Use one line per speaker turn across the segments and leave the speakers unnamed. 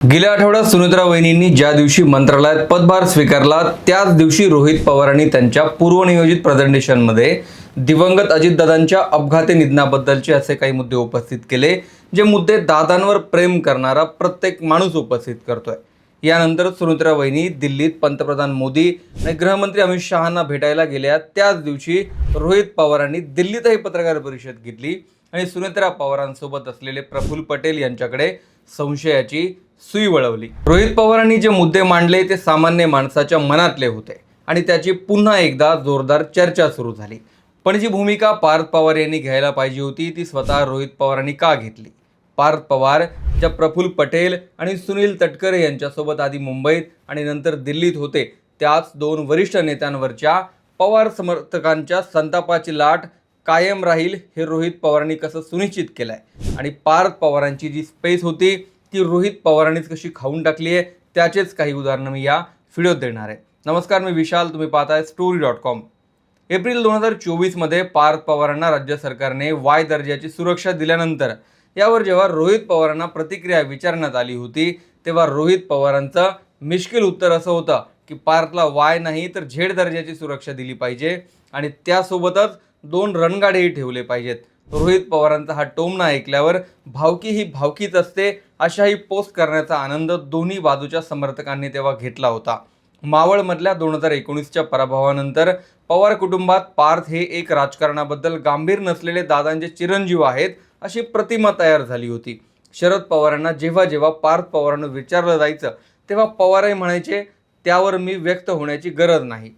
गेल्या आठवड्यात सुनित्रा वहिनींनी ज्या दिवशी मंत्रालयात पदभार स्वीकारला त्याच दिवशी रोहित पवारांनी त्यांच्या पूर्वनियोजित प्रेझेंटेशनमध्ये दिवंगत अजितदादांच्या अपघाती निधनाबद्दलचे असे काही मुद्दे उपस्थित केले जे मुद्दे दादांवर प्रेम करणारा प्रत्येक माणूस उपस्थित करतोय. यानंतर सुनित्रा वहिनी दिल्लीत पंतप्रधान मोदी आणि गृहमंत्री अमित शहांना भेटायला गेल्या. त्याच दिवशी रोहित पवारांनी दिल्लीतही पत्रकार परिषद घेतली आणि सुनित्रा पवारांसोबत असलेले प्रफुल्ल पटेल यांच्याकडे संशयाची सुई वळवली. रोहित पवारांनी जे मुद्दे मांडले ते सामान्य माणसाच्या मनातले होते आणि त्याची पुन्हा एकदा जोरदार चर्चा सुरू झाली. पण जी भूमिका पार्थ पवार यांनी घ्यायला पाहिजे होती ती स्वतः रोहित पवारांनी का घेतली? पार्थ पवार ज्या प्रफुल्ल पटेल आणि सुनील तटकरे यांच्यासोबत आधी मुंबईत आणि नंतर दिल्लीत होते त्याच दोन वरिष्ठ नेत्यांवरच्या पवार समर्थकांच्या संतापाची लाट कायम राहील हे रोहित पवारांनी कसं सुनिश्चित केलं आहे आणि पार्थ पवारांची जी स्पेस होती ती रोहित पवारांनीच कशी खाऊन टाकली आहे? त्याचेच काही उदाहरणं मी या व्हिडिओत देणार आहे. नमस्कार मी विशाल. तुम्ही पाहताय स्टोरी डॉट कॉम एप्रिल दोन हजार चोवीसमध्ये पार्थ पवारांना राज्य सरकारने वाय दर्जाची सुरक्षा दिल्यानंतर यावर जेव्हा रोहित पवारांना प्रतिक्रिया विचारण्यात आली होती तेव्हा रोहित पवारांचं मिश्किल उत्तर असं होतं की पार्थला वाय नाही तर झेड दर्जाची सुरक्षा दिली पाहिजे. आणि त्यासोबतच दोन रणगाडेही ठेवले पाहिजेत. रोहित पवारांचा हा टोमना ऐकल्यावर भावकी ही भावकीच असते अशाही पोस्ट करण्याचा आनंद दोन्ही बाजूच्या समर्थकांनी तेव्हा घेतला होता. मावळमधल्या दोन हजार एकोणीसच्या पराभवानंतर पवार कुटुंबात पार्थ हे एक राजकारणाबद्दल गांभीर नसलेले दादांचे चिरंजीव आहेत अशी प्रतिमा तयार झाली होती. शरद पवारांना जेव्हा जेव्हा पार्थ पवारांना विचारलं जायचं तेव्हा पवारही म्हणायचे त्यावर मी व्यक्त होण्याची गरज नाही.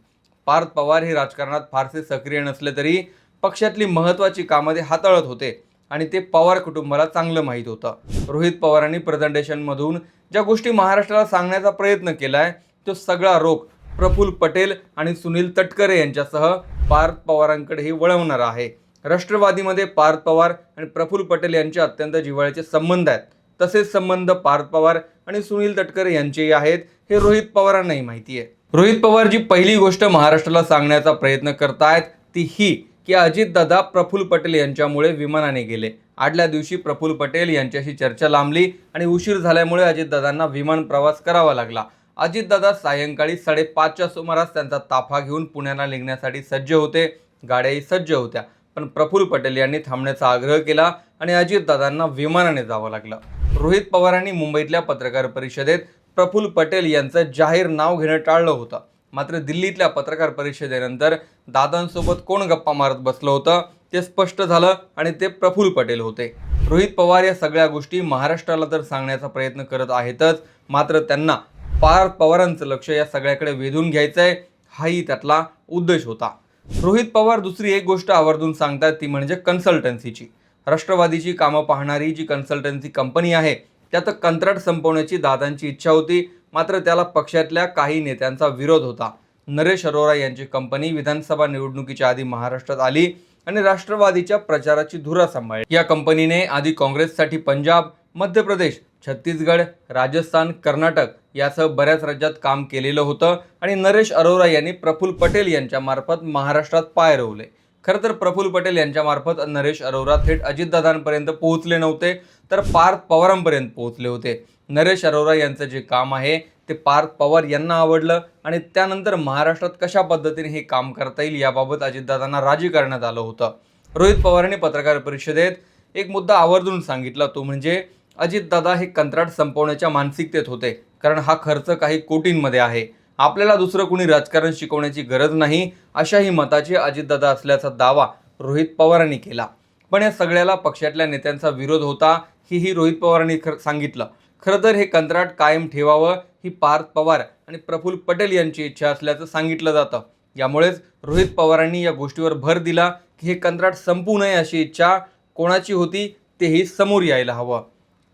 पार्थ पवार हे राजकारणात फारसे सक्रिय नसले तरी पक्षातली महत्त्वाची कामं ते हाताळत होते आणि ते पवार कुटुंबाला चांगलं माहीत होतं. रोहित पवारांनी प्रेझेंटेशनमधून ज्या गोष्टी महाराष्ट्राला सांगण्याचा प्रयत्न केलाय तो सगळा रोख प्रफुल्ल पटेल आणि सुनील तटकरे यांच्यासह पार्थ पवारांकडेही वळवणार आहे. राष्ट्रवादीमध्ये पार्थ पवार आणि प्रफुल्ल पटेल यांचे अत्यंत जिव्हाळ्याचे संबंध आहेत. तसेच संबंध पार्थ पवार आणि सुनील तटकरे यांचेही आहेत हे रोहित पवारांनाही माहिती आहे. रोहित पवार जी पहिली गोष्ट महाराष्ट्राला सांगण्याचा प्रयत्न करतायत ती ही की अजितदादा प्रफुल्ल पटेल यांच्यामुळे विमानाने गेले. आदल्या दिवशी प्रफुल्ल पटेल यांच्याशी चर्चा लांबली आणि उशीर झाल्यामुळे अजितदादांना विमान प्रवास करावा लागला. अजितदादा सायंकाळी साडेपाचच्या सुमारास त्यांचा ताफा घेऊन पुण्याला निघण्यासाठी सज्ज होते. गाड्याही सज्ज होत्या पण प्रफुल्ल पटेल यांनी थांबण्याचा आग्रह केला आणि अजितदादांना विमानाने जावं लागलं. रोहित पवारांनी मुंबईतल्या पत्रकार परिषदेत प्रफुल्ल पटेल यांचं जाहीर नाव घेणं टाळलं होतं. मात्र दिल्लीतल्या पत्रकार परिषदेनंतर दादांसोबत कोण गप्पा मारत बसलं होतं ते स्पष्ट झालं आणि ते प्रफुल्ल पटेल होते. रोहित पवार या सगळ्या गोष्टी महाराष्ट्राला तर सांगण्याचा प्रयत्न करत आहेतच मात्र त्यांना पार्थ पवारांचं लक्ष या सगळ्याकडे वेधून घ्यायचं आहे हाही त्यातला उद्देश होता. रोहित पवार दुसरी एक गोष्ट आवर्जून सांगतात ती म्हणजे कन्सल्टन्सीची. राष्ट्रवादीची कामं पाहणारी जी कन्सल्टन्सी कंपनी आहे त्यात कंत्राट संपवण्याची दादांची इच्छा होती. मात्र त्याला पक्षातल्या काही नेत्यांचा विरोध होता. नरेश अरोरा यांची कंपनी विधानसभा निवडणुकीच्या आधी महाराष्ट्रात आली आणि राष्ट्रवादीच्या प्रचाराची धुरा सांभाळली. या कंपनीने आधी काँग्रेससाठी पंजाब मध्य प्रदेश छत्तीसगड राजस्थान कर्नाटक यासह बऱ्याच राज्यात काम केलेलं होतं आणि नरेश अरोरा यांनी प्रफुल्ल पटेल यांच्या मार्फत महाराष्ट्रात पाय रोवले. खरं तर प्रफुल्ल पटेल यांच्यामार्फत नरेश अरोरा थेट अजितदादांपर्यंत पोहोचले नव्हते तर पार्थ पवारांपर्यंत पोहोचले होते. नरेश अरोरा यांचं जे काम आहे ते पार्थ पवार यांना आवडलं आणि त्यानंतर महाराष्ट्रात कशा पद्धतीने हे काम करता येईल याबाबत अजितदादांना राजी करण्यात आलं होतं. रोहित पवारांनी पत्रकार परिषदेत एक मुद्दा आवर्जून सांगितला तो म्हणजे अजितदादा हे कंत्राट संपवण्याच्या मानसिकतेत होते कारण हा खर्च काही कोटींमध्ये आहे. आपल्याला दुसरं कुणी राजकारण शिकवण्याची गरज नाही अशाही मताचे अजितदादा असल्याचा दावा रोहित पवारांनी केला. पण या सगळ्याला पक्षातल्या नेत्यांचा विरोध होता हेही रोहित पवारांनी खर सांगितलं. खरं तर हे कंत्राट कायम ठेवावं ही पार्थ पवार आणि प्रफुल्ल पटेल यांची इच्छा असल्याचं सांगितलं जातं. यामुळेच रोहित पवारांनी या गोष्टीवर भर दिला की हे कंत्राट संपू नये अशी इच्छा कोणाची होती तेही समोर यायला हवं.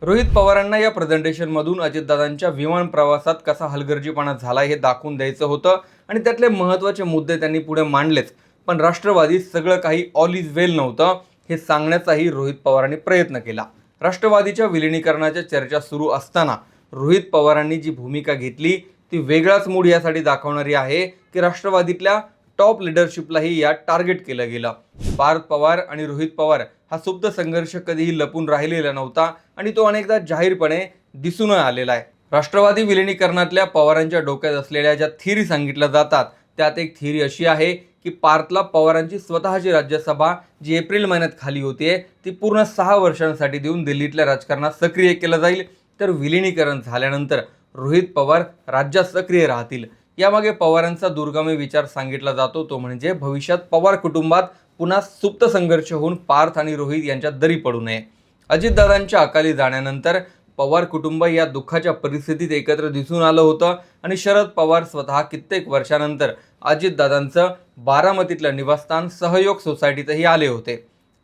रोहित पवारांना या प्रेझेंटेशनमधून अजितदादांच्या विमान प्रवासात कसा हलगर्जीपणा झाला हे दाखवून द्यायचं होतं आणि त्यातले महत्त्वाचे मुद्दे त्यांनी पुढे मांडलेच पण राष्ट्रवादी सगळं काही ऑल इज वेल नव्हतं हे सांगण्याचाही रोहित पवारांनी प्रयत्न केला. राष्ट्रवादीच्या विलिनीकरणाच्या चर्चा सुरू असताना रोहित पवारांनी जी भूमिका घेतली ती वेगळाच मूड यासाठी दाखवणारी आहे की राष्ट्रवादीतल्या टॉप लिडरशिपलाही यात टार्गेट केलं गेलं. पार्थ पवार आणि रोहित पवार हा सुप्त संघर्ष कधीही लपून राहिलेला नव्हता आणि तो अनेकदा जाहीरपणे दिसून आलेला आहे. राष्ट्रवादी विलिनीकरणातल्या पवारांच्या डोक्यात असलेल्या ज्या थिरी सांगितल्या जातात त्यात एक थिरी अशी आहे की पार्थला पवारांची स्वतःची राज्यसभा जी एप्रिल महिन्यात खाली होते ती पूर्ण सहा वर्षांसाठी देऊन दिल्लीतल्या राजकारणात सक्रिय केलं जाईल. तर विलिनीकरण झाल्यानंतर रोहित पवार राज्यात सक्रिय राहतील. यामागे पवारांचा दूरगामी विचार सांगितला जातो तो म्हणजे भविष्यात पवार कुटुंबात पुन्हा सुप्त संघर्ष होऊन पार्थ आणि रोहित यांच्यात दरी पडू नये. अजितदादांच्या अकाली जाण्यानंतर पवार कुटुंब या दुःखाच्या परिस्थितीत एकत्र दिसून आलं होतं आणि शरद पवार स्वतः कित्येक वर्षानंतर अजितदादांचं बारामतीतलं निवासस्थान सहयोग सोसायटीतही आले होते.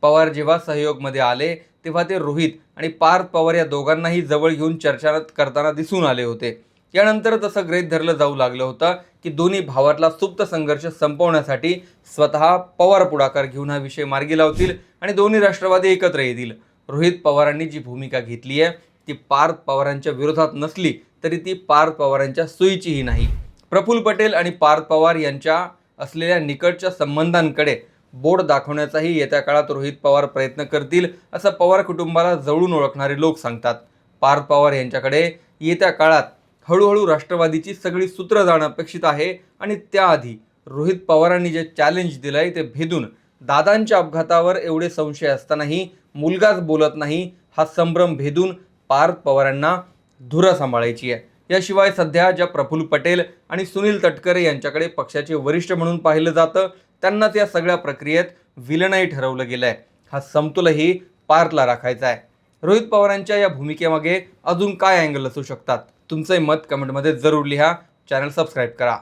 पवार जेव्हा सहयोगमध्ये आले तेव्हा ते रोहित आणि पार्थ पवार या दोघांनाही जवळ घेऊन चर्चा करताना दिसून आले होते. यानंतर तसं गृहीत धरलं जाऊ लागलं होतं की दोन्ही भावातला सुप्त संघर्ष संपवण्यासाठी स्वतः पवार पुढाकार घेऊन हा विषय मार्गी लावतील आणि दोन्ही राष्ट्रवादी एकत्र येतील. रोहित पवारांनी जी भूमिका घेतली आहे ती पार्थ पवारांच्या विरोधात नसली तरी ती पार्थ पवारांच्या सोयीचीही नाही. प्रफुल्ल पटेल आणि पार्थ पवार यांच्या असलेल्या निकटच्या संबंधांकडे बोट दाखवण्याचाही येत्या काळात रोहित पवार प्रयत्न करतील असं पवार कुटुंबाला जवळून ओळखणारे लोक सांगतात. पार्थ पवार यांच्याकडे येत्या काळात हळूहळू राष्ट्रवादीची सगळी सूत्र जाणं अपेक्षित आहे आणि त्याआधी रोहित पवारांनी जे चॅलेंज दिलंय ते भेदून दादांच्या अपघातावर एवढे संशय असतानाही मुलगाच बोलत नाही हा संभ्रम भेदून पार्थ पवारांना धुरा सांभाळायची आहे. याशिवाय सध्या ज्या प्रफुल्ल पटेल आणि सुनील तटकरे यांच्याकडे पक्षाचे वरिष्ठ म्हणून पाहिलं जातं त्यांनाच या सगळ्या प्रक्रियेत विलनही ठरवलं गेलं आहे हा समतोलही पार्थला राखायचा आहे. रोहित पवारांच्या या भूमिकेमागे अजून काय अँगल असू शकतात? तुमचंही मत कमेंटमध्ये जरूर लिहा. चॅनल सबस्क्राईब करा.